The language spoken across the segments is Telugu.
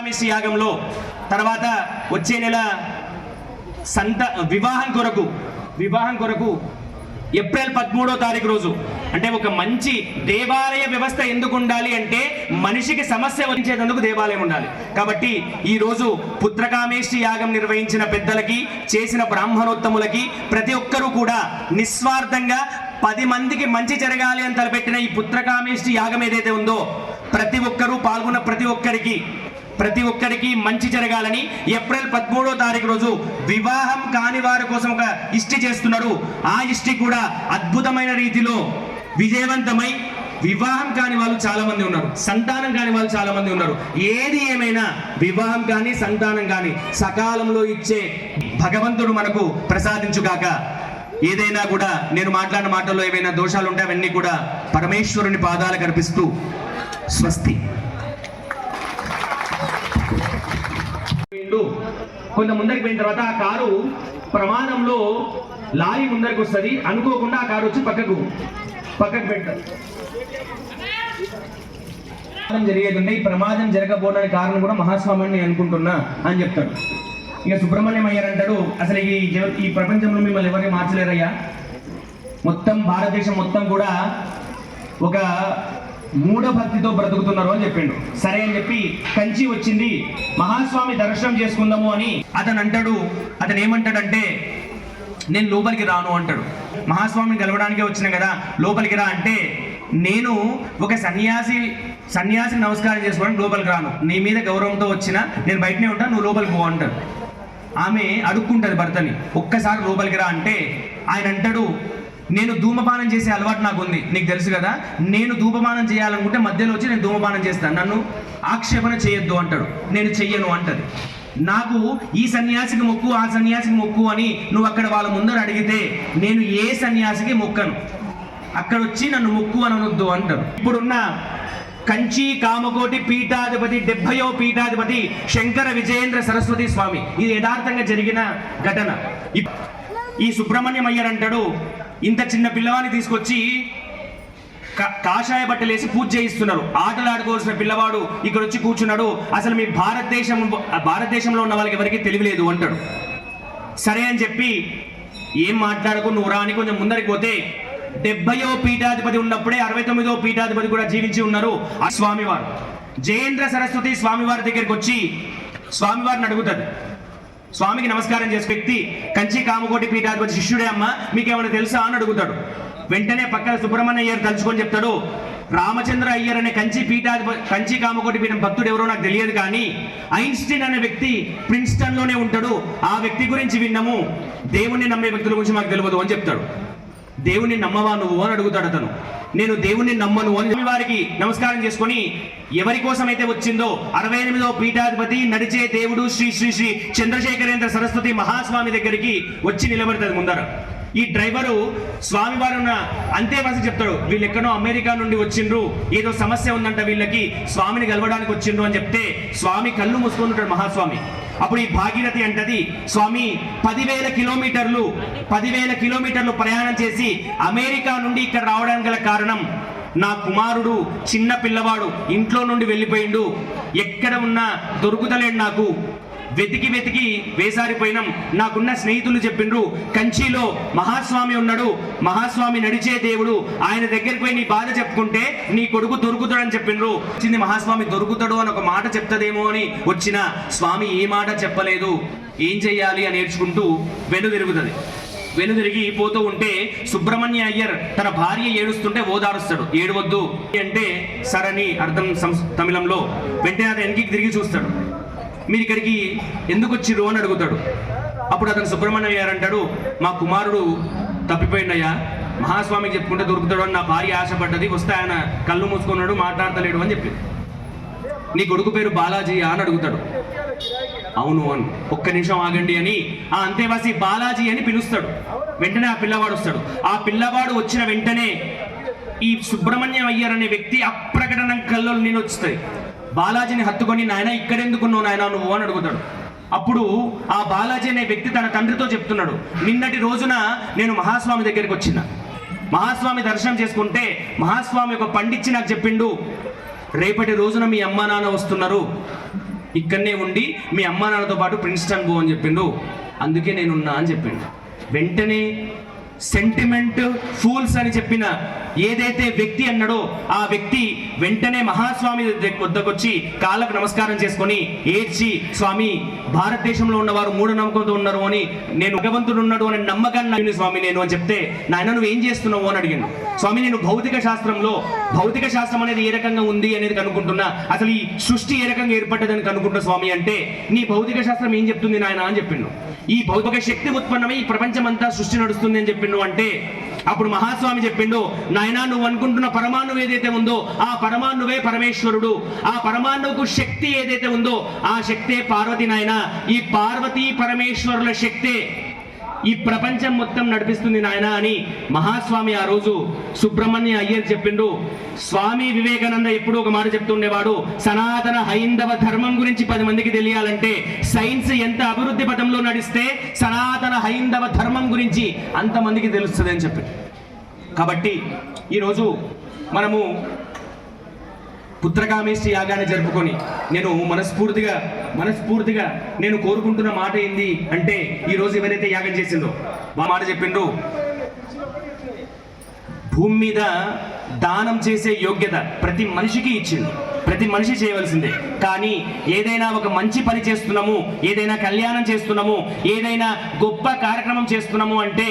పుత్రకామేశ్వర యాగంలో తర్వాత వచ్చే నెల సంత వివాహం కొరకు వివాహం కొరకు ఏప్రిల్ పదమూడో తారీఖు రోజు. అంటే ఒక మంచి దేవాలయ వ్యవస్థ ఎందుకు ఉండాలి అంటే మనిషికి సమస్య వచ్చేటందుకు దేవాలయం ఉండాలి. కాబట్టి ఈ రోజు పుత్రకామేష్టి యాగం నిర్వహించిన పెద్దలకి చేసిన బ్రాహ్మణోత్తములకి ప్రతి ఒక్కరూ కూడా నిస్వార్థంగా పది మందికి మంచి జరగాలి అని తలపెట్టిన ఈ పుత్రకామేష్టి యాగం ఏదైతే ఉందో ప్రతి ఒక్కరూ పాల్గొన్న ప్రతి ఒక్కరికి ప్రతి ఒక్కరికి మంచి జరగాలని ఏప్రిల్ పదమూడో తారీఖు రోజు వివాహం కాని వారి కోసం ఒక ఇష్టి చేస్తున్నారు. ఆ ఇష్టి కూడా అద్భుతమైన రీతిలో విజయవంతమై వివాహం కాని వాళ్ళు చాలా మంది ఉన్నారు. సంతానం కాని వాళ్ళు చాలా మంది ఉన్నారు. ఏది ఏమైనా వివాహం కానీ సంతానం కానీ సకాలంలో ఇచ్చే భగవంతుడు మనకు ప్రసాదించుగాక ఏదైనా కూడా నేను మాట్లాడిన మాటల్లో ఏవైనా దోషాలు ఉంటే అవన్నీ కూడా పరమేశ్వరుని పాదాలు కనిపిస్తూ స్వస్తి. పోయిండు. కొంత ముందరికి పోయిన తర్వాత ఆ కారు ప్రమాదంలో లారీ ముందరికి వస్తుంది. అనుకోకుండా ఆ కారు వచ్చి పక్కకు పక్కకు పెట్టారు. ప్రమాదం జరిగేది ఈ ప్రమాదం జరగబోడానికి కారణం కూడా మహాస్వామి నేను అనుకుంటున్నా అని చెప్తాడు ఇక సుబ్రహ్మణ్యం అయ్యారు అంటాడు అసలు ఈ ఈ ప్రపంచంలో మిమ్మల్ని ఎవరిని మార్చలేరయ్యా? మొత్తం భారతదేశం మొత్తం కూడా ఒక మూఢభక్తితో బ్రతుకుతున్నారు అని చెప్పిండు. సరే అని చెప్పి కంచి వచ్చింది. మహాస్వామి దర్శనం చేసుకుందాము అని అతను అంటాడు. అతను ఏమంటాడంటే నేను లోపలికి రాను అంటాడు. మహాస్వామిని కలవడానికే వచ్చిన కదా. లోపలికి రా అంటే నేను ఒక సన్యాసి సన్యాసిని నమస్కారం చేసుకోవడానికి లోపలికి రాను. నీ మీద గౌరవంతో వచ్చిన నేను బయటనే ఉంటాను నువ్వు లోపలికి పో అంటాడు. ఆమె అడుక్కుంటుంది భర్తని. ఒక్కసారి లోపలికి రా అంటే ఆయన అంటాడు నేను ధూమపానం చేసే అలవాటు నాకు ఉంది నీకు తెలుసు కదా? నేను ధూమపానం చేయాలనుకుంటే మధ్యలో వచ్చి నేను ధూమపానం చేస్తాను. నన్ను ఆక్షేపణ చేయొద్దు అంటాడు. నేను చెయ్యను అంటది. నాకు ఈ సన్యాసికి మొక్కు ఆ సన్యాసికి మొక్కు అని నువ్వు అక్కడ వాళ్ళ ముందర అడిగితే నేను ఏ సన్యాసికి మొక్కను? అక్కడ వచ్చి నన్ను మొక్కు అని అనొద్దు అంటారు ఇప్పుడున్న కంచి కామకోటి పీఠాధిపతి డెబ్బయో పీఠాధిపతి శంకర విజయేంద్ర సరస్వతి స్వామి. ఇది యథార్థంగా జరిగిన ఘటన. ఇప్- ఈ సుబ్రహ్మణ్యం అయ్యర్ అంటాడు ఇంత చిన్న పిల్లవాడిని తీసుకొచ్చి కాషాయ బట్టలేసి పూజ చేయిస్తున్నారు. ఆటలు ఆడుకోవాల్సిన పిల్లవాడు ఇక్కడ వచ్చి కూర్చున్నాడు. అసలు మీ భారతదేశం భారతదేశంలో ఉన్న వాళ్ళకి ఎవరికి తెలియలేదు అంటాడు. సరే అని చెప్పి ఏం మాట్లాడకు నువ్వు రా అని కొంచెం ముందరికి పోతే డెబ్బయో పీఠాధిపతి ఉన్నప్పుడే అరవై తొమ్మిదో పీఠాధిపతి కూడా జీవించి ఉన్నారు ఆ స్వామివారు. జయేంద్ర సరస్వతి స్వామివారి దగ్గరికి వచ్చి స్వామివారిని అడుగుతుంది. స్వామికి నమస్కారం చేసే వ్యక్తి కంచి కామకోటి పీఠాధిపతి శిష్యుడే అమ్మ మీకేమైనా తెలుసా అని అడుగుతాడు. వెంటనే పక్కన సుబ్రహ్మణ్య అయ్యర్ తలుచుకొని చెప్తాడు రామచంద్ర అయ్యర్ అనే కంచి పీఠాధిపతి కంచి కామకోటి పీఠం భక్తుడు ఎవరో నాకు తెలియదు కానీ ఐన్స్టీన్ అనే వ్యక్తి ప్రిన్స్టన్లోనే ఉంటాడు. ఆ వ్యక్తి గురించి విన్నాము. దేవుణ్ణి నమ్మే వ్యక్తుల గురించి మాకు తెలియదు అని చెప్తాడు. దేవుణ్ణి నమ్మవా నువ్వు అని అడుగుతాడు అతను. నేను దేవుణ్ణి నమ్మను అని వారికి నమస్కారం చేసుకొని ఎవరి అయితే వచ్చిందో అరవై ఎనిమిదో పీఠాధిపతి నడిచే దేవుడు శ్రీ శ్రీ శ్రీ చంద్రశేఖరేంద్ర సరస్వతి మహాస్వామి దగ్గరికి వచ్చి నిలబడుతుంది ముందర. ఈ డ్రైవరు స్వామివారు ఉన్న అంతేవాసి చెప్తాడు వీళ్ళు ఎక్కడో అమెరికా నుండి వచ్చిండ్రు ఏదో సమస్య ఉందంట వీళ్ళకి స్వామిని కలవడానికి వచ్చిండ్రు అని చెప్తే స్వామి కళ్ళు మూసుకుంటాడు మహాస్వామి. అప్పుడు ఈ భాగీరథి అంటది స్వామి పదివేల కిలోమీటర్లు పదివేల కిలోమీటర్లు ప్రయాణం చేసి అమెరికా నుండి ఇక్కడ రావడానికి గల కారణం నా కుమారుడు చిన్న పిల్లవాడు ఇంట్లో నుండి వెళ్ళిపోయిండు. ఎక్కడ ఉన్నా దొరుకుతలేడు నాకు. వెతికి వెతికి వేసారిపోయినాం. నాకున్న స్నేహితులు చెప్పిండ్రు కంచిలో మహాస్వామి ఉన్నాడు. మహాస్వామి నడిచే దేవుడు. ఆయన దగ్గరికి పోయి నీ బాధ చెప్పుకుంటే నీ కొడుకు దొరుకుతాడని చెప్పిండ్రు. వచ్చింది మహాస్వామి దొరుకుతాడు అని ఒక మాట చెప్తదేమో అని వచ్చిన స్వామి ఏ మాట చెప్పలేదు. ఏం చెయ్యాలి? అని నేర్చుకుంటూ వెను తిరుగుతుంది తిరిగి పోతూ ఉంటే సుబ్రహ్మణ్య అయ్యర్ తన భార్య ఏడుస్తుంటే ఓదారుస్తాడు. ఏడవద్దు అంటే సరని అర్థం సంస్- తమిళంలో. వెంటనే అతను వెనక్కి తిరిగి చూస్తాడు. మీరు ఇక్కడికి ఎందుకు వచ్చిర్రు అని అడుగుతాడు. అప్పుడు అతను సుబ్రహ్మణ్యం అంటాడు మా కుమారుడు తప్పిపోయిండయ్యా మహాస్వామికి చెప్పుకుంటే దొరుకుతాడు అని నా భార్య ఆశపడ్డది. వస్తే ఆయన కళ్ళు మూసుకున్నాడు మాట్లాడతలేడు అని చెప్పి. నీ కొడుకు పేరు బాలాజీ అని అడుగుతాడు. అవును అను ఒక్క నిమిషం ఆగండి అని ఆ అంతేవాసి బాలాజీ అని పిలుస్తాడు. వెంటనే ఆ పిల్లవాడు వస్తాడు. ఆ పిల్లవాడు వచ్చిన వెంటనే ఈ సుబ్రహ్మణ్యం అయ్యర్ అనే వ్యక్తి అప్రకటన కల్లో నేను వస్తాయి బాలాజీని హత్తుకొని నాయన ఇక్కడెందుకున్నావు నాయన? నువ్వు అని అడుగుతాడు. అప్పుడు ఆ బాలాజీ అనే వ్యక్తి తన తండ్రితో చెప్తున్నాడు నిన్నటి రోజున నేను మహాస్వామి దగ్గరికి వచ్చిన. మహాస్వామి దర్శనం చేసుకుంటే మహాస్వామి ఒక పండిచ్చి నాకు చెప్పిండు రేపటి రోజున మీ అమ్మా నాన్న వస్తున్నారు. ఇక్కడనే ఉండి మీ అమ్మా నాన్నతో పాటు ప్రిన్స్టన్ పో అని చెప్పిండు. అందుకే నేనున్నా అని చెప్పిండు. వెంటనే సెంటిమెంట్ ఫూల్స్ అని చెప్పిన ఏదైతే వ్యక్తి అన్నాడో ఆ వ్యక్తి వెంటనే మహాస్వామి వద్దకొచ్చి కాళ్ళకు నమస్కారం చేసుకొని ఏడ్చి స్వామి భారతదేశంలో ఉన్నవారు మూఢనమ్మకంతో ఉన్నారు అని నేను భగవంతుడు ఉన్నాడు అని నమ్మకాన్ని స్వామి నేను అని చెప్తే నాయన నువ్వు ఏం చేస్తున్నావు? అని అడిగాను స్వామి నేను భౌతిక శాస్త్రంలో భౌతిక శాస్త్రం అనేది ఏ రకంగా ఉంది అనేది కనుక్కుంటున్నా అసలు ఈ సృష్టి ఏ రకంగా ఏర్పడ్డదని కనుక్కుంటున్నా స్వామి అంటే నీ భౌతిక శాస్త్రం ఏం చెప్తుంది నాయన? అని చెప్పిండు. ఈ భౌతిక శక్తి ఉత్పన్నమై ఈ ప్రపంచం అంతా సృష్టి నడుస్తుంది అని చెప్పిండు అంటే అప్పుడు మహాస్వామి చెప్పిండు నాయనా నువ్వు అనుకుంటున్న పరమాణువు ఏదైతే ఉందో ఆ పరమాణువే పరమేశ్వరుడు. ఆ పరమాణువుకు శక్తి ఏదైతే ఉందో ఆ శక్తే పార్వతి నాయన. ఈ పార్వతీ పరమేశ్వరుల శక్తే ఈ ప్రపంచం మొత్తం నడిపిస్తుంది నాయన అని మహాస్వామి ఆ రోజు సుబ్రహ్మణ్య అయ్యర్ చెప్పిండు. స్వామి వివేకానంద ఎప్పుడు ఒక మాట చెప్తుండేవాడు సనాతన హైందవ ధర్మం గురించి పది మందికి తెలియాలంటే సైన్స్ ఎంత అభివృద్ధి పథంలో నడిస్తే సనాతన హైందవ ధర్మం గురించి అంతమందికి తెలుస్తుంది అని చెప్పి. కాబట్టి ఈరోజు మనము పుత్రకామేష్టి యాగాన్ని జరుపుకొని నేను మనస్ఫూర్తిగా మనస్ఫూర్తిగా నేను కోరుకుంటున్న మాట ఏంది అంటే ఈరోజు ఎవరైతే యాగం చేసిందో మా మాట చెప్పిండ్రు. భూమి మీద దానం చేసే యోగ్యత ప్రతి మనిషికి ఇచ్చిండు ప్రతి మనిషి చేయవలసిందే. కానీ ఏదైనా ఒక మంచి పని చేస్తున్నాము ఏదైనా కళ్యాణం చేస్తున్నాము ఏదైనా గొప్ప కార్యక్రమం చేస్తున్నాము అంటే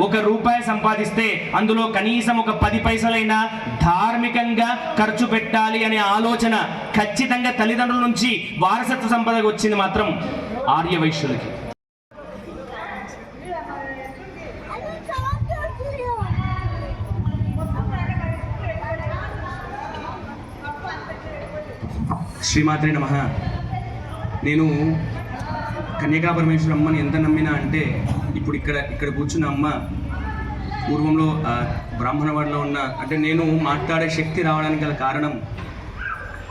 ఒక రూపాయి సంపాదిస్తే అందులో కనీసం ఒక పది పైసలైనా ధార్మికంగా ఖర్చు పెట్టాలి అనే ఆలోచన ఖచ్చితంగా తల్లిదండ్రుల నుంచి వారసత్వ సంపదకు వచ్చింది మాత్రం ఆర్య వైశ్యులకి. శ్రీమాత్రి నమ. నేను కన్యకా పరమేశ్వరమ్మని ఎంత నమ్మినా అంటే ఇప్పుడు ఇక్కడ ఇక్కడ కూర్చున్న అమ్మ పూర్వంలో బ్రాహ్మణవాడలో ఉన్న అంటే నేను మాట్లాడే శక్తి రావడానికి గల కారణం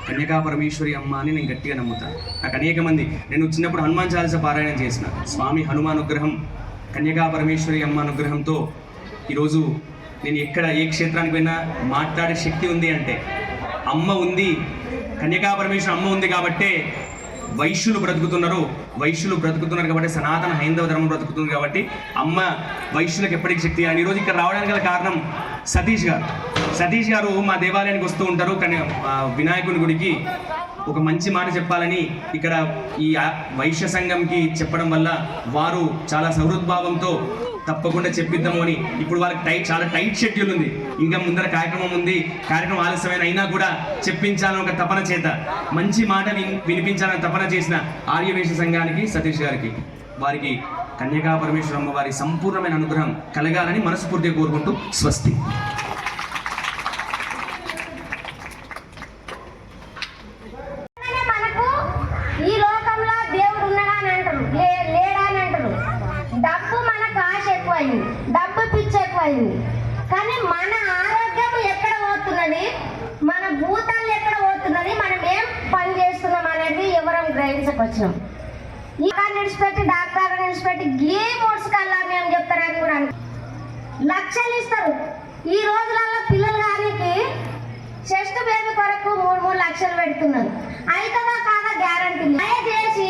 కన్యకా పరమేశ్వరి అమ్మ అని నేను గట్టిగా నమ్ముతాను నాకు అనేక మంది నేను చిన్నప్పుడు హనుమాన్ చాలీస పారాయణం చేసిన. స్వామి హనుమానుగ్రహం కన్యకాపరమేశ్వరి కన్యకా పరమేశ్వరి అమ్మ అనుగ్రహంతో ఈరోజు నేను ఎక్కడ ఏ క్షేత్రానికి పోయినా మాట్లాడే శక్తి ఉంది అంటే అమ్మ ఉంది కన్యకా పరమేశ్వరి అమ్మ ఉంది కాబట్టే వైశ్యులు బ్రతుకుతున్నారు వైశ్యులు బ్రతుకుతున్నారు కాబట్టి సనాతన హైందవ ధర్మం బ్రతుకుతుంది కాబట్టి అమ్మ వైశ్యులకు ఎప్పటికీ శక్తి అని ఈరోజు ఇక్కడ రావడానికి గల కారణం సతీష్ గారు. సతీష్ గారు మా దేవాలయానికి వస్తూ ఉంటారు కానీ వినాయకుని గుడికి ఒక మంచి మాట చెప్పాలని ఇక్కడ ఈ వైశ్య సంఘంకి చెప్పడం వల్ల వారు చాలా సహృద్భావంతో తప్పకుండా చెప్పిద్దాము అని. ఇప్పుడు వాళ్ళకి టైట్ చాలా టైట్ షెడ్యూల్ ఉంది. ఇంకా ముందర కార్యక్రమం ఉంది. కార్యక్రమం ఆలస్యమైన అయినా కూడా చెప్పించాలని ఒక తపన చేత మంచి మాట విన్- వినిపించాలని తపన చేసిన ఆర్యవేష సంఘానికి సతీష్ గారికి వారికి కన్యకా పరమేశ్వరమ్మ వారి సంపూర్ణమైన అనుగ్రహం కలగాలని మనస్ఫూర్తిగా కోరుకుంటూ స్వస్తి కానీ మనకు ఈ లోకంలో దేవుడు ఉన్నాడా అని అంటారు లే లేడా అని అంటారు డబ్బు మనకు ఆశ ఎక్కువైంది డబ్బు పిచ్చి ఎక్కువైంది కానీ మన ఆరోగ్యం ఎక్కడ పోతున్నది మన భూతాలు ఎక్కడ పోతున్నది మనం ఏం పని చేస్తున్నాం అనేది ఎవరం గ్రహించకొచ్చినాం ఇంకా నిడిచిపెట్టి డాక్టర్ నిడిచిపెట్టి గీ మోడ్చుకల్లా మేము చెప్తారని కూడా అనుకో. లక్షలు ఇస్తారు ఈ రోజులలో పిల్లలు కానీ చెస్ట్ బేబీ కొరకు మూడు మూడు లక్షలు పెడుతున్నారు. అవుతుందా కాదా గ్యారంటీ దయచేసి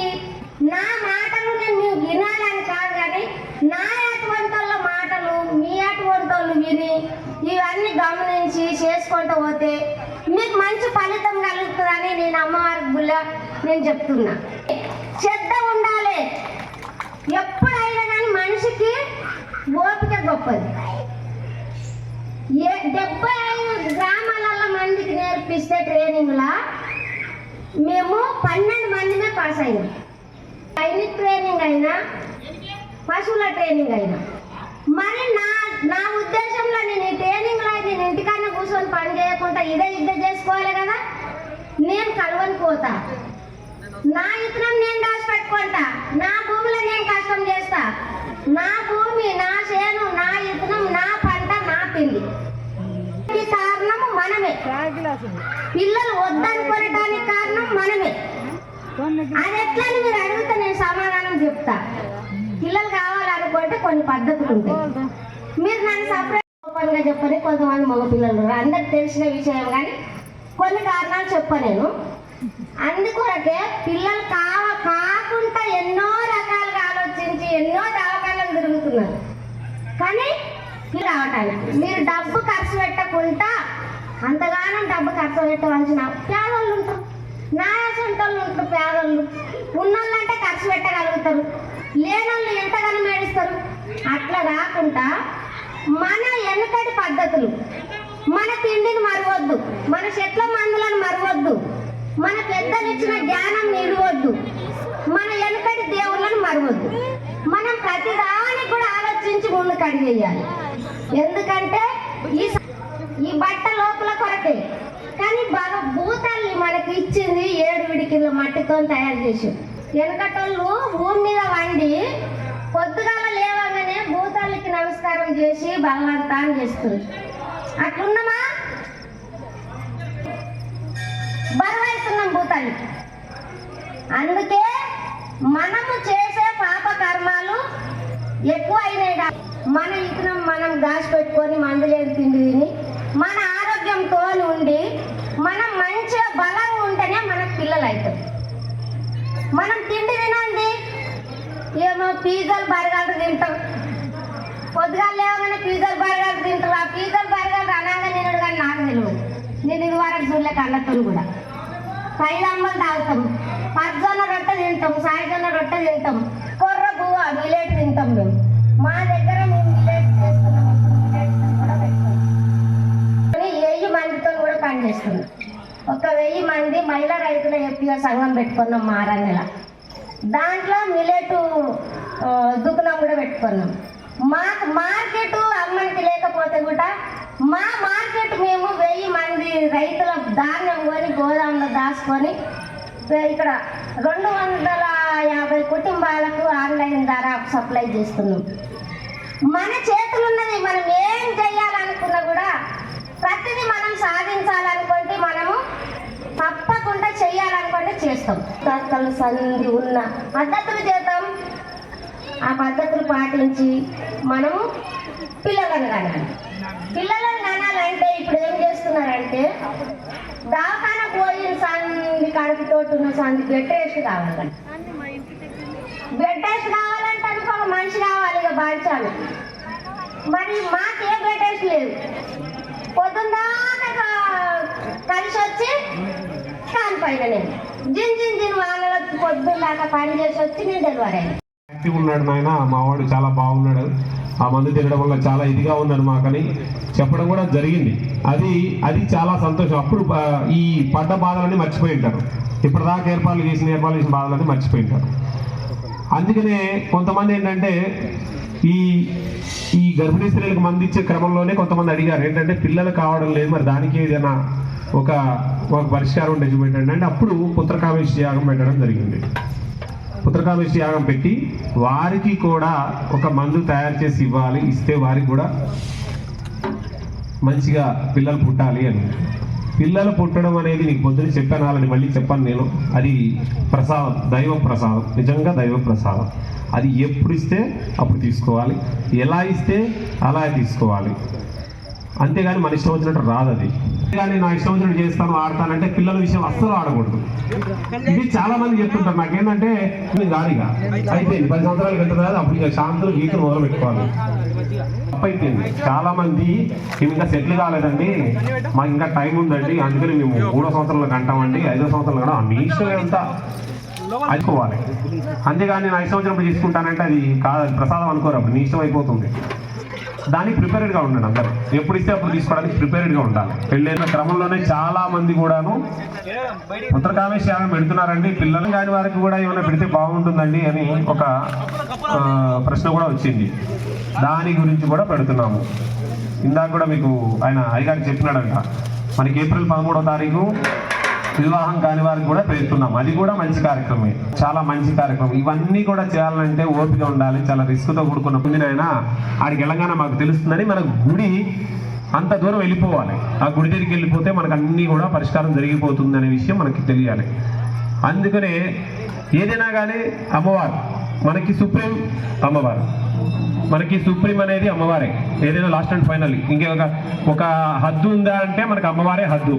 నా మాటలు నేను వినాలని కాదు కానీ నా అటువంటి మాటలు మీ అటువంటి విని ఇవన్నీ గమనించి చేసుకుంటూ పోతే మీకు మంచి ఫలితం కలుగుతుందని నేను అమ్మవారి గుళ్ళ నేను చెప్తున్నా. చెత్త ఉండాలి. ఎప్పుడైనా కానీ మనిషికి ఓపిక గొప్పది. ఏ డెబ్బై ఐదు గ్రామాలలో మందికి నేర్పిస్తే ట్రైనింగ్లా? మేము పన్నెండు మందిమే పాస్ అయ్యాం. సైనిక్ ట్రైనింగ్ అయినా పశువుల ట్రైనింగ్ అయినా మరి నా నా ఉద్దేశంలో నేను ఈ ట్రైనింగ్లో నేను ఇంటికన్నా కూర్చొని పని చేయకుండా ఇదే ఇద్దరు చేసుకోవాలి కదా? నేను కలవని పోతా. నా ఇతనం నేను దాచి పెట్టుకుంటా నా భూమిలో నేను కష్టం చేస్తా. నా భూమి నా చేను పిల్లలు వద్దనుకోవడానికి కారణం మనమే. అది ఎట్లా అని మీరు అడిగితే నేను సమాధానం చెప్తా. పిల్లలు కావాలనుకుంటే కొన్ని పద్ధతులు ఉంటాయి. మీరు నన్ను సపరేట్ ఓపెన్గా చెప్పని కొంతమంది మగ పిల్లలు అందరికి తెలిసిన విషయం కానీ కొన్ని కారణాలు చెప్ప నేను. అందుకొరకే పిల్లలు కావ కాకుండా ఎన్నో రకాలుగా ఆలోచించి ఎన్నో దవాఖానలు తిరుగుతున్నారు. కానీ రావటానికి మీరు డబ్బు ఖర్చు పెట్టకుండా అంతగానం డబ్బు ఖర్చు పెట్టవలసిన పేదోళ్ళు ఉంటారు. నాయసంటోళ్ళు ఉంటారు పేదోళ్ళు. ఉన్నోళ్ళంటే ఖర్చు పెట్టగలుగుతారు. లేనోళ్ళు ఎంతగానో మేడిస్తారు అట్లా కాకుండా మన వెనుకటి పద్ధతులు. మన తిండిని మరవద్దు. మన చెట్ల మందులను మరవద్దు. మన పెద్దలు ఇచ్చిన జ్ఞానం నిలవద్దు. మన వెనుకటి దేవుళ్ళను మరవద్దు. మనం ప్రతిదానికి కూడా ఆలోచించి ముందుకు అడిగేయాలి. ఎందుకంటే ఈ ఈ బట్ట లోపల కొరకే. కానీ బాగా భూతాల్ని మనకి ఇచ్చింది ఏడు విడికిల మట్టితో తయారు చేసి వెనకటోళ్ళు భూమి మీద వండి పొద్దుగాల లేవగానే భూతాలకి నమస్కారం చేసి భగవంతాన్ని చేస్తుంది. అట్లున్నామా? బరువైతున్నాం భూతాలకి అందుకే మనము చేసే పాప కర్మాలు ఎక్కువ అయినాయి మన ఇతనం మనం దాచి పెట్టుకొని మందులేని తిండి తిని మన ఆరోగ్యంతో ఉండి మనం మంచిగా బలంగా ఉంటేనే మనకు పిల్లలు అవుతుంది మనం తిండి తినండి ఏమో పిజ్జాలు బర్గర్లు తింటాం. పొద్దుగాలు లేవగానే పిజ్జాలు బర్గర్లు తింటారు. ఆ పిజ్జాలు బర్గర్లు అనగా తినడు కానీ నాకు తెలియదు నేను ఇది వరకు చూడలే కూడా. పైదమ్మలు తాగుతాం. పచ్చజొన్న రొట్టె తింటాం సాయజొన్న రొట్టె తింటాం. కొర్ర పువ్వు మిలేట్ తింటాం మేము. మా దగ్గర మేము మిలేట్ చేస్తున్నాం మిల్లెట్స్ కూడా పెట్టుకున్నాం. కానీ వెయ్యి మందితో కూడా పనిచేస్తున్నాం ఒక వెయ్యి మంది మహిళా రైతుల ఎఫ్పిఓ సంఘం పెట్టుకున్నాం మారన్నెల. దాంట్లో మిలెట్ దుకాణం కూడా పెట్టుకున్నాం. మాకు మార్కెట్ అమ్మనికి లేకపోతే కూడా మా మార్కెట్ మేము వెయ్యి మంది రైతుల ధాన్యం కొని గోదాంలో దాచుకొని ఇక్కడ రెండు వందల యాభై కుటుంబాలకు ఆన్లైన్ ద్వారా సప్లై చేస్తున్నాం. మన చేతులు ఉన్నది మనం ఏం చేయాలనుకున్నా కూడా ప్రతిదీ మనం సాధించాలనుకుంటే మనము తప్పకుండా చేయాలనుకుంటే చేస్తాం. తత్తలు సంధి ఉన్న పద్ధతులు చేద్దాం. ఆ పద్ధతులు పాటించి మనం పిల్లలను కనాలి పిల్లలను కనాలంటే ఇప్పుడు ఏం చేస్తున్నారంటే దాకాన పోయిన సంధి కడుపుతోటి ఉన్న సంధి గెట్టేసి కావాలండి కావాలంట. కావాలంటే అనుకో మనిషి కావాలి ఇక బాధించాలి మరి మాకే బెడ్ రెస్ట్ లేదు. పొద్దున్నాక కలిసి వచ్చి కాని పైన నేను. జిన్ జిన్ జిన్ వాళ్ళ పొద్దున్న దాకా పని చేసి వచ్చి నేను డెలివరీ అయ్యాను. యాక్టివ్ ఉన్నాడు నాయన. మావాడు చాలా బాగున్నాడు. ఆ మందు తినడం వల్ల చాలా ఇదిగా ఉన్నాడు మాకని చెప్పడం కూడా జరిగింది. అది అది చాలా సంతోషం. అప్పుడు ఈ పడ్డ బాధలన్నీ మర్చిపోయి ఉంటారు. ఇప్పటిదాకా ఏర్పాట్లు చేసిన ఏర్పాట్లు చేసిన బాధలన్నీ మర్చిపోయి ఉంటారు. అందుకనే కొంతమంది ఏంటంటే ఈ ఈ గర్భిణీ స్త్రీలకు మంది ఇచ్చే క్రమంలోనే కొంతమంది అడిగారు. ఏంటంటే పిల్లలు కావడం లేదు మరి దానికి ఏదైనా ఒక ఒక పరిష్కారం ఉంటే చూపెట్టండి. అంటే అప్పుడు పుత్రకామేశ్వర యాగం పెట్టడం జరిగింది. పుత్రకామేశ్వర యాగం పెట్టి వారికి కూడా ఒక మందు తయారు చేసి ఇవ్వాలి. ఇస్తే వారికి కూడా మంచిగా పిల్లలు పుట్టాలి అని. పిల్లలు పుట్టడం అనేది నీకు పొద్దున చెప్పాను మళ్ళీ చెప్పాను నేను. అది ప్రసాదం దైవ ప్రసాదం నిజంగా దైవ ప్రసాదం. అది ఎప్పుడు ఇస్తే అప్పుడు తీసుకోవాలి. ఎలా ఇస్తే అలా తీసుకోవాలి. అంతేగాని మన ఇష్టం వచ్చినట్టు రాదు అది. కానీ నా ఇష్టం వచ్చినట్టు చేస్తాను ఆడతానంటే పిల్లల విషయం అస్సలు ఆడకూడదు. ఇది చాలా మంది చెప్తుంటారు నాకేంటంటే నేను గాలిగా అయిపోయింది పది సంవత్సరాలు గంట అప్పుడు శాంతులు గీతలు మొదలు పెట్టుకోవాలి. అయిపోయింది చాలా మంది మేము ఇంకా సెటిల్ కాలేదండి. మాకు ఇంకా టైం ఉందండి. అందుకని మేము మూడో సంవత్సరంలో కంటామండి. ఐదో సంవత్సరాలు కూడా మీ ఇష్టం ఎంత అనుకోవాలి అంతేగాని నేను ఐదు సంవత్సరం తీసుకుంటానంటే అది కాదు అది ప్రసాదం అనుకోరు అప్పుడు. నీ ఇష్టం అయిపోతుంది. దానికి ప్రిపేర్డ్గా ఉండండి అందరూ. ఎప్పుడు ఇస్తే అప్పుడు తీసుకోవడానికి ప్రిపేర్డ్గా ఉండాలి. పెళ్ళైన క్రమంలోనే చాలా మంది కూడాను ఉత్తరకామేశ్ యాగం పెడుతున్నారండి. పిల్లలు కాని వారికి కూడా ఏమైనా పెడితే బాగుంటుందండి అని ఒక ప్రశ్న కూడా వచ్చింది. దాని గురించి కూడా పెడుతున్నాము. ఇందాక కూడా మీకు ఆయన అయ్యగారికి చెప్పినాడంట. మనకి ఏప్రిల్ పదమూడో తారీఖు వివాహం కాని వారికి కూడా పెడుతున్నాం. అది కూడా మంచి కార్యక్రమే. చాలా మంచి కార్యక్రమం. ఇవన్నీ కూడా చేయాలంటే ఓపిక ఉండాలి. చాలా రిస్క్తో కూడుకున్న పొందినైనా ఆడికి వెళ్ళగానే మాకు తెలుస్తుందని మన గుడి అంత దూరం వెళ్ళిపోవాలి. ఆ గుడి దగ్గరికి వెళ్ళిపోతే మనకు అన్నీ కూడా పరిష్కారం జరిగిపోతుంది అనే విషయం మనకి తెలియాలి. అందుకనే ఏదైనా కానీ అమ్మవారు మనకి సుప్రీం అమ్మవారు మనకి సుప్రీం అనేది అమ్మవారే. ఏదైనా లాస్ట్ అండ్ ఫైనల్. ఇంకే ఒక హద్దు ఉందా అంటే మనకి అమ్మవారే హద్దు.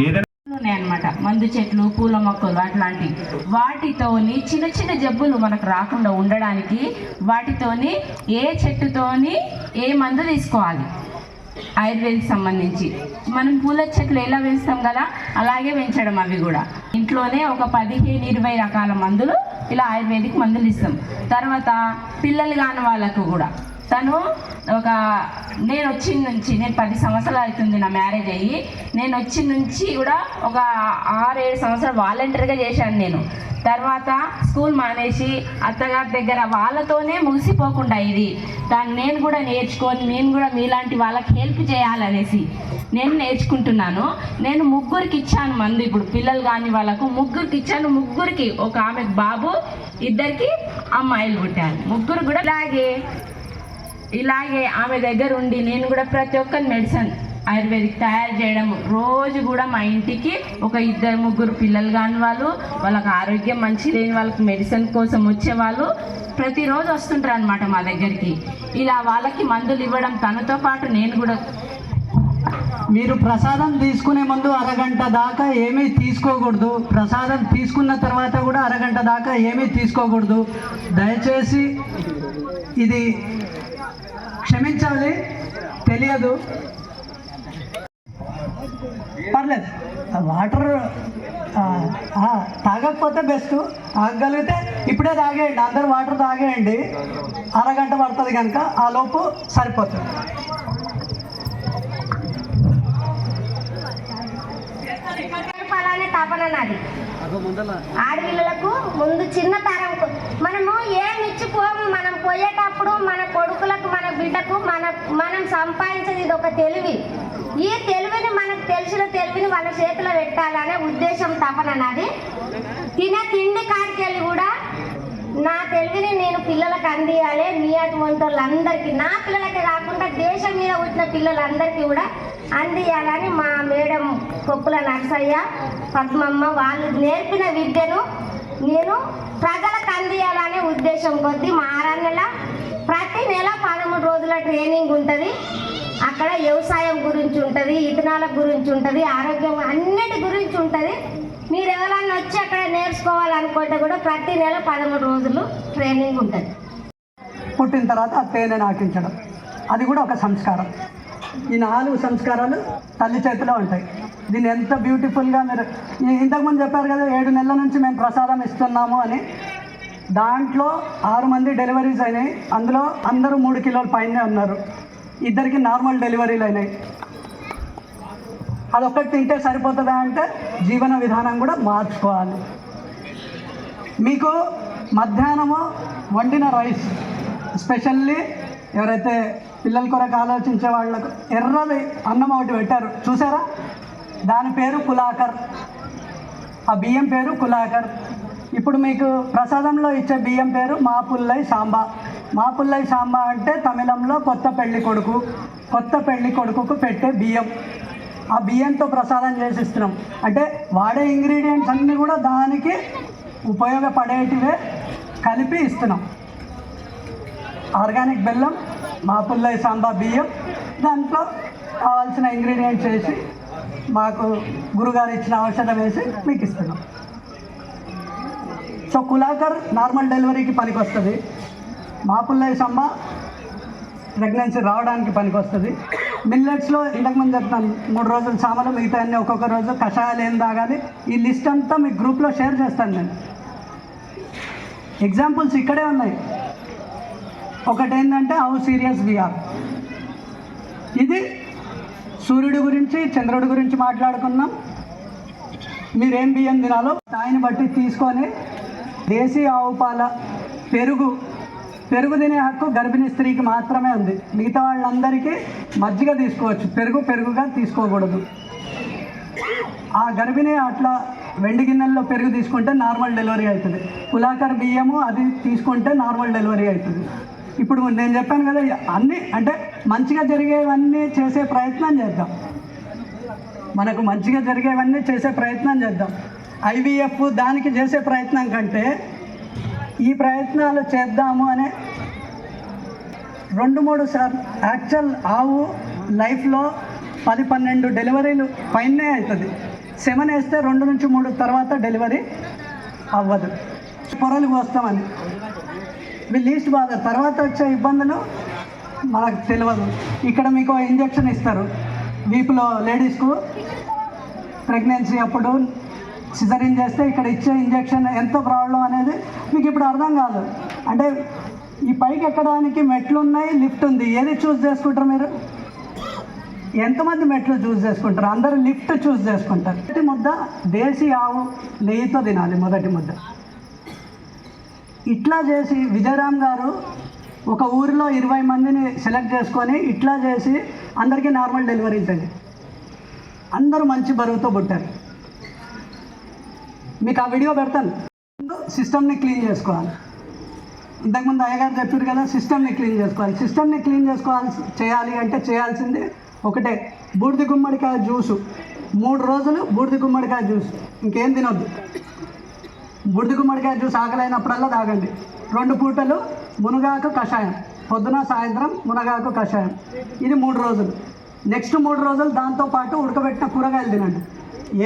ఏదైనా ఉన్నాయన్నమాట మందు చెట్లు పూల మొక్కలు అట్లాంటి. వాటితోని చిన్న చిన్న జబ్బులు మనకు రాకుండా ఉండడానికి వాటితోని ఏ చెట్టుతోని ఏ మందు తీసుకోవాలి? ఆయుర్వేదిక్ సంబంధించి. మనం పూల చెట్లు ఎలా పెంచుతాం కదా అలాగే పెంచడం అవి కూడా. ఇంట్లోనే ఒక పదిహేను ఇరవై రకాల మందులు ఇలా ఆయుర్వేదిక్ మందులు ఇస్తాం. తర్వాత పిల్లలు కాని వాళ్ళకు కూడా. తను ఒక నేను వచ్చిన నుంచి నేను పది సంవత్సరాలు అవుతుంది నా మ్యారేజ్ అయ్యి నేను వచ్చిన నుంచి కూడా ఒక ఆరు ఏడు సంవత్సరాలు వాలంటీర్గా చేశాను నేను. తర్వాత స్కూల్ మానేసి అత్తగారి దగ్గర వాళ్ళతోనే ముగిసిపోకుండా ఇది. దాన్ని నేను కూడా నేర్చుకొని నేను కూడా మీలాంటి వాళ్ళకి హెల్ప్ చేయాలనేసి నేను నేర్చుకుంటున్నాను. నేను ముగ్గురికి ఇచ్చాను మందు ఇప్పుడు పిల్లలు కాని వాళ్ళకు ముగ్గురికి ఇచ్చాను. ముగ్గురికి ఒక ఆమె బాబు ఇద్దరికి అమ్మాయిలు పుట్టాను ముగ్గురు కూడా ఇలాగే ఇలాగే ఆమె దగ్గర ఉండి నేను కూడా ప్రతి ఒక్క మెడిసిన్ ఆయుర్వేదిక్ తయారు చేయడం రోజు కూడా మా ఇంటికి ఒక ఇద్దరు ముగ్గురు పిల్లలు కాని వాళ్ళు వాళ్ళకి ఆరోగ్యం మంచి లేని వాళ్ళకి మెడిసిన్ కోసం వచ్చేవాళ్ళు ప్రతిరోజు వస్తుంటారు అనమాట మా దగ్గరికి. ఇలా వాళ్ళకి మందులు ఇవ్వడం తనతో పాటు నేను కూడా మీరు ప్రసాదం తీసుకునే ముందు అరగంట దాకా ఏమీ తీసుకోకూడదు. ప్రసాదం తీసుకున్న తర్వాత కూడా అరగంట దాకా ఏమీ తీసుకోకూడదు. దయచేసి ఇది క్షమించాలి. తెలియదు. పర్లేదు. వాటర్ తాగకపోతే బెస్ట్. తాగగలిగితే ఇప్పుడే తాగేయండి. అందరు వాటర్ తాగేయండి. అరగంట పడుతుంది కనుక ఆ లోపు సరిపోతుంది. ఫలానే తపన నాది. ఆడపిల్లలకు ముందు చిన్న తరం మనము ఏమి ఇచ్చిపోము మనం పోయేటప్పుడు మన కొడుకులకు మన బిడ్డకు మన మనం సంపాదించేది ఇది ఒక తెలివి. ఈ తెలివిని మనకు తెలిసిన తెలివిని వాళ్ళ చేతిలో పెట్టాలనే ఉద్దేశం తపన నాది. తినే తిండి కాడికెళ్ళి కూడా నా తెలివిని నేను పిల్లలకు అందియాలి. మీ అటువంటి వాళ్ళందరికీ నా పిల్లలకి కాకుండా దేశం మీద పుట్టిన పిల్లలందరికీ కూడా అందియాలని మా మేడం కొప్పుల నర్సయ్య పద్మమ్మ వాళ్ళు నేర్పిన విద్యను నేను ప్రజలకు అందియాలనే ఉద్దేశం కొద్ది మా నెల ప్రతి నెల పదమూడు రోజుల ట్రైనింగ్ ఉంటుంది. అక్కడ వ్యవసాయం గురించి ఉంటుంది ఇథనాల గురించి ఉంటుంది ఆరోగ్యం అన్నిటి గురించి ఉంటుంది. మీరు ఎవరన్నా వచ్చి అక్కడ నేర్చుకోవాలనుకుంటే కూడా ప్రతి నెల పదమూడు రోజులు ట్రైనింగ్ ఉంటుంది. పుట్టిన తర్వాత తేనె నాకించడం అది కూడా ఒక సంస్కారం. ఈ నాలుగు సంస్కారాలు తల్లి చేతిలో ఉంటాయి. దీన్ని ఎంత బ్యూటిఫుల్గా మీరు ఇంతకుముందు చెప్పారు కదా ఏడు నెలల నుంచి మేము ప్రసాదం ఇస్తున్నాము అని. దాంట్లో ఆరు మంది డెలివరీస్ అయినాయి. అందులో అందరూ మూడు కిలోల పైనే ఉన్నారు. ఇద్దరికి నార్మల్ డెలివరీలు అయినాయి. అదొక్కటి తింటే సరిపోతుందా అంటే జీవన విధానం కూడా మార్చుకోవాలి. మీకు మధ్యాహ్నము వండిన రైస్ స్పెషల్లీ ఎవరైతే పిల్లల కొరకు ఆలోచించే వాళ్ళకు ఎర్రది అన్నం ఒకటి పెట్టారు. చూసారా? దాని పేరు కులాకర్. ఆ బియ్యం పేరు కులాకర్. ఇప్పుడు మీకు ప్రసాదంలో ఇచ్చే బియ్యం పేరు మాపుల్లై సాంబా. మాపుల్లై సాంబా అంటే తమిళంలో కొత్త పెళ్ళి కొడుకు కొత్త పెళ్ళి కొడుకుకు పెట్టే బియ్యం. ఆ బియ్యంతో ప్రసాదం చేసి ఇస్తున్నాం అంటే వాడే ఇంగ్రీడియంట్స్ అన్నీ కూడా దానికి ఉపయోగపడేటివే కలిపి ఇస్తున్నాం. ఆర్గానిక్ బెల్లం మాపుల్లై సాంబా బియ్యం దాంట్లో కావాల్సిన ఇంగ్రీడియంట్స్ వేసి మాకు గురుగారు ఇచ్చిన ఔషధం వేసి మీకు ఇస్తున్నాం. సో కులాకర్ నార్మల్ డెలివరీకి పనికి వస్తుంది మాపుల్లై సాంబా ప్రెగ్నెన్సీ రావడానికి పనికి వస్తుంది మిల్లెట్స్లో ఇంతకుముందు చెప్తాను మూడు రోజులు సామలు మిగతా అన్ని ఒక్కొక్క రోజు కషాయాలు ఏం తాగాలి ఈ లిస్ట్ అంతా మీ గ్రూప్లో షేర్ చేస్తాను నేను. ఎగ్జాంపుల్స్ ఇక్కడే ఉన్నాయి. ఒకటి ఏంటంటే హౌ సీరియస్ వీఆర్ ఇది సూర్యుడి గురించి చంద్రుడి గురించి మాట్లాడుకున్నాం మీరేం బియ్యం తినాలో దాన్ని బట్టి తీసుకొని దేశీ ఆవు పాల పెరుగు పెరుగు తినే హక్కు గర్భిణీ స్త్రీకి మాత్రమే ఉంది. మిగతా వాళ్ళందరికీ మజ్జిగ తీసుకోవచ్చు. పెరుగు పెరుగుగా తీసుకోకూడదు. ఆ గర్భిణి అట్లా వెండి గిన్నెల్లో పెరుగు తీసుకుంటే నార్మల్ డెలివరీ అవుతుంది. కులాకర్ బియ్యము అది తీసుకుంటే నార్మల్ డెలివరీ అవుతుంది. ఇప్పుడు నేను చెప్పాను కదా అన్నీ అంటే మంచిగా జరిగేవన్నీ చేసే ప్రయత్నం చేద్దాం. మనకు మంచిగా జరిగేవన్నీ చేసే ప్రయత్నం చేద్దాం. ఐవీఎఫ్ దానికి చేసే ప్రయత్నం కంటే ఈ ప్రయత్నాలు చేద్దాము అనే రెండు మూడు సార్ యాక్చువల్ ఆవు లైఫ్లో పది పన్నెండు డెలివరీలు పైనే అవుతుంది. సెవెన్ వేస్తే రెండు నుంచి మూడు తర్వాత డెలివరీ అవ్వదు. పొరలు పోస్తామని. వీళ్ళు లీస్ట్ బాధ. తర్వాత వచ్చే ఇబ్బందులు మనకు తెలియదు ఇక్కడ మీకు ఇంజెక్షన్ ఇస్తారు. వీపులో లేడీస్కు ప్రెగ్నెన్సీ అప్పుడు సిజరిన్ చేస్తే ఇక్కడ ఇచ్చే ఇంజెక్షన్ ఎంత ప్రాబ్లం అనేది మీకు ఇప్పుడు అర్థం కాదు. అంటే ఈ పైకి ఎక్కడానికి మెట్లు ఉన్నాయి లిఫ్ట్ ఉంది. ఏది చూస్ చేసుకుంటారు మీరు? ఎంతమంది మెట్లు చూస్ చేసుకుంటారు? అందరూ లిఫ్ట్ చూస్ చేసుకుంటారు. మొదటి ముద్ద దేశీ ఆవు నెయ్యితో తినాలి మొదటి ముద్ద. ఇట్లా చేసి విజయరామ్ గారు ఒక ఊరిలో ఇరవై మందిని సెలెక్ట్ చేసుకొని ఇట్లా చేసి అందరికీ నార్మల్ డెలివరీ ఇచ్చండి అందరూ మంచి బరువుతో పుట్టారు. మీకు ఆ వీడియో పెడతాను. ముందు సిస్టమ్ని క్లీన్ చేసుకోవాలి. ఇంతకుముందు అయ్యగారు చెప్పారు కదా సిస్టమ్ని క్లీన్ చేసుకోవాలి. సిస్టమ్ని క్లీన్ చేసుకోవాలి చేయాలి అంటే చేయాల్సింది ఒకటే బూడిద గుమ్మడికాయ జ్యూసు. మూడు రోజులు బూడిద గుమ్మడికాయ జ్యూస్. ఇంకేం తినొద్దు. బూడిది గుమ్మడికాయ జ్యూస్ ఆకలైనప్పుడల్లా తాగండి. రెండు పూటలు మునగాకు కషాయం. పొద్దున సాయంత్రం మునగాకు కషాయం. ఇది మూడు రోజులు. నెక్స్ట్ మూడు రోజులు దాంతోపాటు ఉడకబెట్టిన కూరగాయలు తినండి.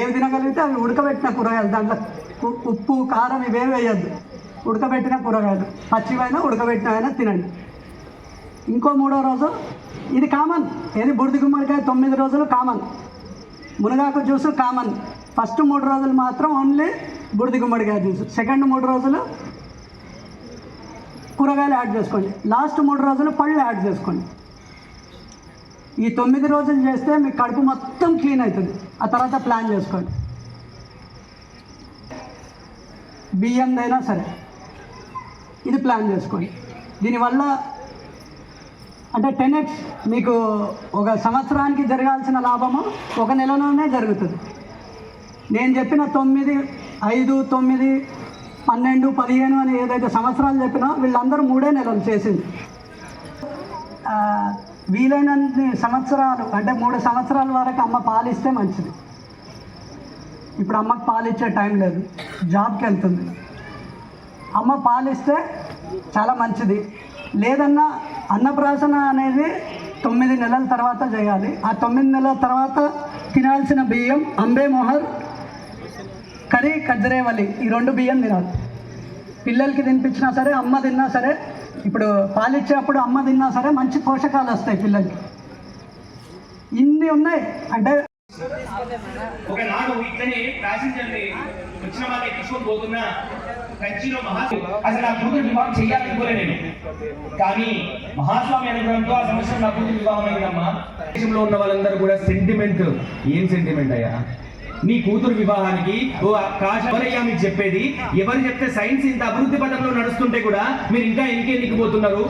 ఏవి తినగలిగితే అవి ఉడకబెట్టిన కూరగాయలు. దాంట్లో ఉప్పు కారం ఇవేవి వేయద్దు. ఉడకబెట్టిన కూరగాయలు. పచ్చివైనా ఉడకబెట్టినవైనా తినండి. ఇంకో మూడో రోజు ఇది కామన్ ఏది? బుడిది గుమ్మడికాయ తొమ్మిది రోజులు కామన్ మునగాకు జ్యూస్ కామన్ ఫస్ట్ మూడు రోజులు మాత్రం ఓన్లీ బుడిది గుమ్మడికాయ జ్యూస్. సెకండ్ మూడు రోజులు కూరగాయలు యాడ్ చేసుకోండి. లాస్ట్ మూడు రోజులు పళ్ళు యాడ్ చేసుకోండి. ఈ తొమ్మిది రోజులు చేస్తే మీ కడుపు మొత్తం క్లీన్ అవుతుంది. ఆ తర్వాత ప్లాన్ చేసుకోండి. బియ్యందైనా సరే ఇది ప్లాన్ చేసుకోండి. దీనివల్ల అంటే టెన్ ఎక్స్ మీకు ఒక సంవత్సరానికి జరగాల్సిన లాభము ఒక నెలలోనే జరుగుతుంది. నేను చెప్పిన తొమ్మిది ఐదు తొమ్మిది పన్నెండు పదిహేను అని ఏదైతే సంవత్సరాలు చెప్పినా వీళ్ళందరూ మూడే నెలలు చేసింది. వీలైనన్ని సంవత్సరాలు అంటే మూడు సంవత్సరాల వరకు అమ్మ పాలిస్తే మంచిది. ఇప్పుడు అమ్మకు పాలిచ్చే టైం లేదు జాబ్కి వెళ్తుంది. అమ్మ పాలిస్తే చాలా మంచిది. లేదన్నా అన్నప్రాసన అనేది తొమ్మిది నెలల తర్వాత చేయాలి. ఆ తొమ్మిది నెలల తర్వాత తినాల్సిన బియ్యం అంబే మొహర్ కర్రీ కజ్జరేవలి ఈ రెండు బియ్యం తినాలి. పిల్లలకి తినిపించినా సరే అమ్మ తిన్నా సరే ఇప్పుడు పాలిచ్చేటప్పుడు అమ్మ తిన్నా సరే మంచి పోషకాలు వస్తాయి పిల్లలకి. ఇన్ని ఉన్నాయి. అంటే ఒకనాడు ఇట్లనే ప్యాసింజర్ని వచ్చిన వాళ్ళకి ఎక్కించుకొని పోతున్నా కంచిలో మహా అసలు నా కూతురు వివాహం చేయాలనుకోలే నేను. కానీ మహాస్వామి అనుగ్రహంతో ఆ సంవత్సరం నా కూతురు వివాహం అయిందమ్మా. దేశంలో ఉన్న వాళ్ళందరూ కూడా సెంటిమెంట్ ఏం సెంటిమెంట్ అయ్యా? నీ కూతురు వివాహానికి ఓ కాశవరయ్య మీకు చెప్పేది. ఎవరు చెప్తే సైన్స్ ఇంత అభివృద్ధి పథంలో నడుస్తుంటే కూడా మీరు ఇంకా ఎనికి ఎన్నికపోతున్నారు